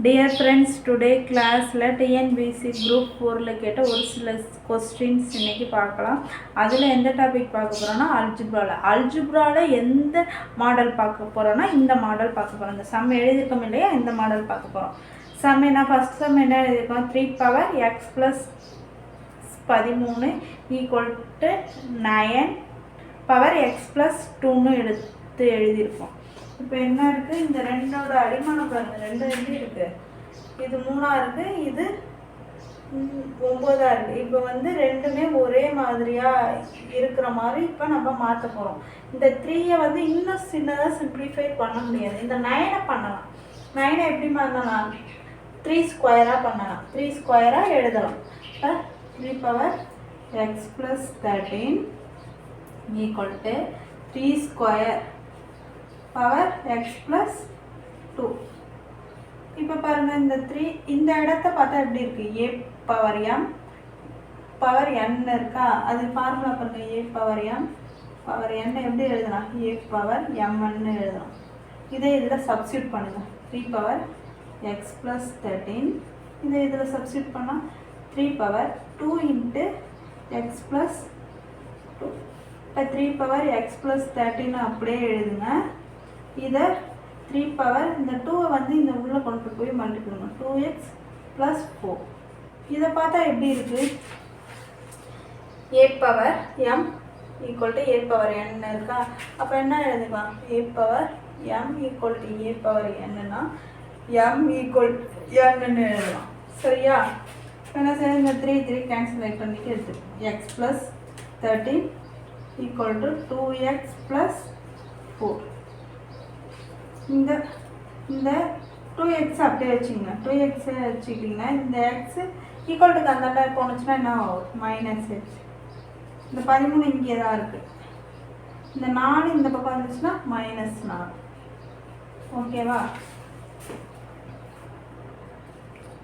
Dear friends today கிளாஸில் TNPSC group ஃபோரில் கேட்ட ஒரு சில கொஸ்டின்ஸ் இன்றைக்கி பார்க்கலாம். அதில் எந்த டாபிக் பார்க்க போகிறோன்னா அல்ஜிப்ராவில் அல்ஜிப்ராவில் எந்த மாடல் பார்க்க போகிறோன்னா இந்த மாடல் பார்க்க போகிறோம் இந்த சம் எழுதியிருக்கோம் இல்லையா? இந்த மாடல் பார்க்க போகிறோம் சம் என்ன? ஃபஸ்ட் சம் என்ன எழுதியிருக்கோம்? த்ரீ பவர் எக்ஸ் ப்ளஸ் பதிமூணு equal to nine power x plus டூன்னு எடுத்து எழுதியிருக்கோம் இப்போ என்ன இருக்குது இந்த ரெண்டோட அடிமானம் பாருங்க. ரெண்டு ரெண்டு இருக்குது இது மூணாக இருக்குது இது ஒம்போதாக இருக்குது இப்போ வந்து ரெண்டுமே ஒரே மாதிரியாக இருக்கிற மாதிரி இப்போ நம்ம மாற்ற போகிறோம் இந்த த்ரீயை வந்து இன்னும் சின்னதாக சிம்பிளிஃபை பண்ண முடியாது. இந்த நைனை பண்ணலாம். நைனை எப்படி பண்ணலாம் த்ரீ ஸ்கொயராக பண்ணலாம். த்ரீ ஸ்கொயராக எழுதலாம். Three power x plus thirteen equal to three square power x plus two இப்போ பாருங்கள் இந்த த்ரீ இந்த இடத்த பார்த்தா எப்படி இருக்குது a power m power n இருக்கா? அது ஃபார்முலா பாருங்கள் a power m power n எப்படி எழுதலாம்? ஏ பவர் எம்என்னு எழுதலாம். இதே இதில் சப்ஸ்டியூட் பண்ணுங்கள் three power x plus thirteen இதை இதில் சப்ஸ்டியூட் பண்ணால் three power two into x plus two இப்போ த்ரீ பவர் எக்ஸ் ப்ளஸ் தேர்ட்டின்னு அப்படியே எழுதுங்க. இதை த்ரீ பவர் இந்த டூவை வந்து இந்த உள்ளே கொண்டு போய் multiple two x plus four இதை பார்த்தா எப்படி இருக்குது a power m equal to a power n இருக்கா? அப்போ என்ன எழுதிக்கலாம்? A power m equal to a power என்னன்னா எம் ஈக்குவல் என்னன்னு எழுதலாம். சரியா? என்ன சரி இந்த த்ரீ த்ரீ கேன்சல் பண்ணிட்டு எடுத்து x plus thirteen equal to two x plus four இந்த இந்த டூ எக்ஸ் அப்படியே வச்சுங்க டூ எக்ஸ் வச்சுக்கிட்டிங்கன்னா இந்த எக்ஸ் ஈக்குவல் டு கந்தாண்டா போணுச்சுன்னா என்ன ஆகும்? மைனஸ் எக்ஸ் இந்த பதிமூணு இங்கே தான் இருக்குது இந்த நாலு இந்த பக்கம் வந்துச்சுன்னா மைனஸ் நாலு. ஓகேவா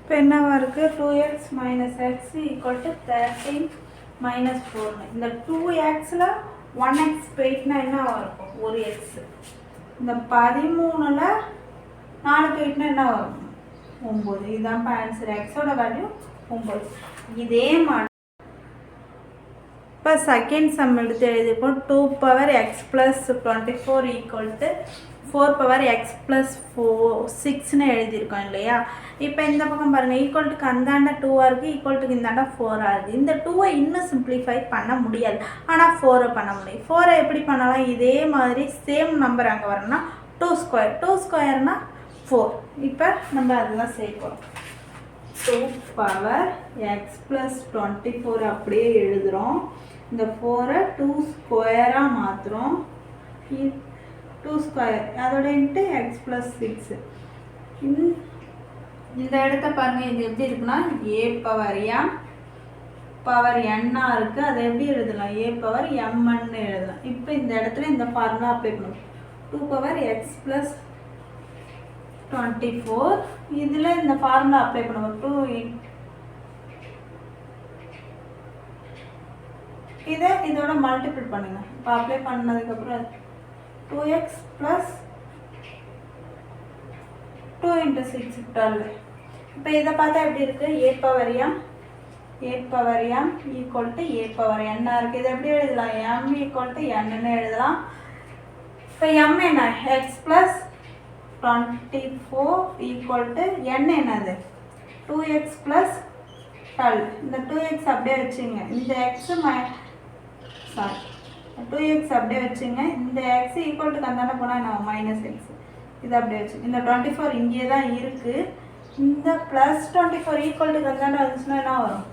இப்போ என்னவா இருக்குது two x minus x equal to thirteen minus ஃபோர்னு இந்த டூ எக்ஸில் ஒன் எக்ஸ் போயிட்டுனா என்ன இருக்கும்? ஒரு எக்ஸு இந்த பதிமூணில் நாலு போயிட்டுனா என்ன வரும்? ஒம்பது இதுதான் ஆன்சர் எக்ஸோட வேல்யூ ஒம்பது இதே மாதிரி இப்போ செகண்ட் சம் எடுத்து எழுதிப்போம் two power x plus twenty four equal to four power x plus four சிக்ஸ்னு எழுதியிருக்கோம் இல்லையா? இப்போ இந்த பக்கம் பாருங்கள் ஈக்குவல் டுக்கு அந்தாண்ட டூவாக இருக்குது ஈக்குவல் டுக்கு இந்தாண்ட ஃபோராக இருக்குது இந்த டூவை இன்னும் சிம்பிளிஃபை பண்ண முடியாது. ஆனால் ஃபோரை பண்ண முடியும். ஃபோரை எப்படி பண்ணலாம்? இதே மாதிரி சேம் நம்பர் அங்கே வரணும்னா டூ ஸ்கொயர் டூ ஸ்கொயர்னால் ஃபோர் இப்போ நம்ம அதெல்லாம் செய்ய போகிறோம் two power x plus twenty four அப்படியே எழுதுகிறோம் இந்த ஃபோரை டூ ஸ்கொயராக மாற்றுறோம் டூ ஸ்கொயர் அதோட இன்ட்டு எக்ஸ் ப்ளஸ் சிக்ஸு இந்த இடத்த பாருங்கள் இது எப்படி இருக்குன்னா ஏ பவர் எம் பவர் என்னாக இருக்குது அதை எப்படி எழுதலாம்? ஏ பவர் எம்என்னு எழுதலாம். இப்போ இந்த இடத்துல இந்த ஃபார்முலா அப்ளை பண்ணுவோம் two power x plus twenty four இதில் இந்த ஃபார்முலா அப்ளை பண்ணுவோம் டூ இதை இதோட மல்டிபிள் பண்ணுங்கள் இப்போ அப்ளை பண்ணதுக்கப்புறம் two x plus two into six twelve இப்போ இதை பார்த்தா எப்படி இருக்குது a power m a power m equal to a power என்ன இருக்குது இதை எப்படி எழுதலாம்? எம் ஈக்குவல் டு என்னன்னு எழுதலாம். இப்போ எம் என்ன? X plus twenty four equal to n என்னது? டூ எக்ஸ் ப்ளஸ் டுவெல் இந்த டூ எக்ஸ் அப்படியே வச்சுங்க. இந்த x my sorry two x அப்படியே வச்சுங்க. இந்த எக்ஸ் ஈக்குவல் டு கந்தாண்ட போனால் என்ன மைனஸ் எக்ஸ் இது அப்படியே வச்சு. இந்த டுவெண்ட்டி ஃபோர் இங்கே தான் இருக்குது இந்த plus twenty four equal to கந்தாண்ட வந்துச்சுன்னா என்ன வரும்?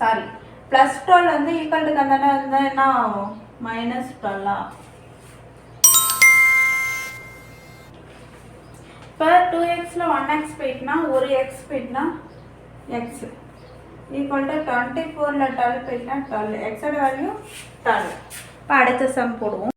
சாரி ப்ளஸ் டுவெல் வந்து ஈக்குவல் டு கந்தாண்ட வந்தால் என்ன ஆகும்? மைனஸ் டுவெல்லா இப்போ டூ எக்ஸில் ஒன் எக்ஸ் போயிட்டுனா ஒரு எக்ஸ் போயிட்டுனா எக்ஸு ஈக்குவல் டு டுவெண்ட்டி ஃபோரில் டுவெல் போயிட்டுனா டுவெல் எக்ஸோட வேல்யூ டுவெல் இப்போ அடுத்த சம் போடுவோம்.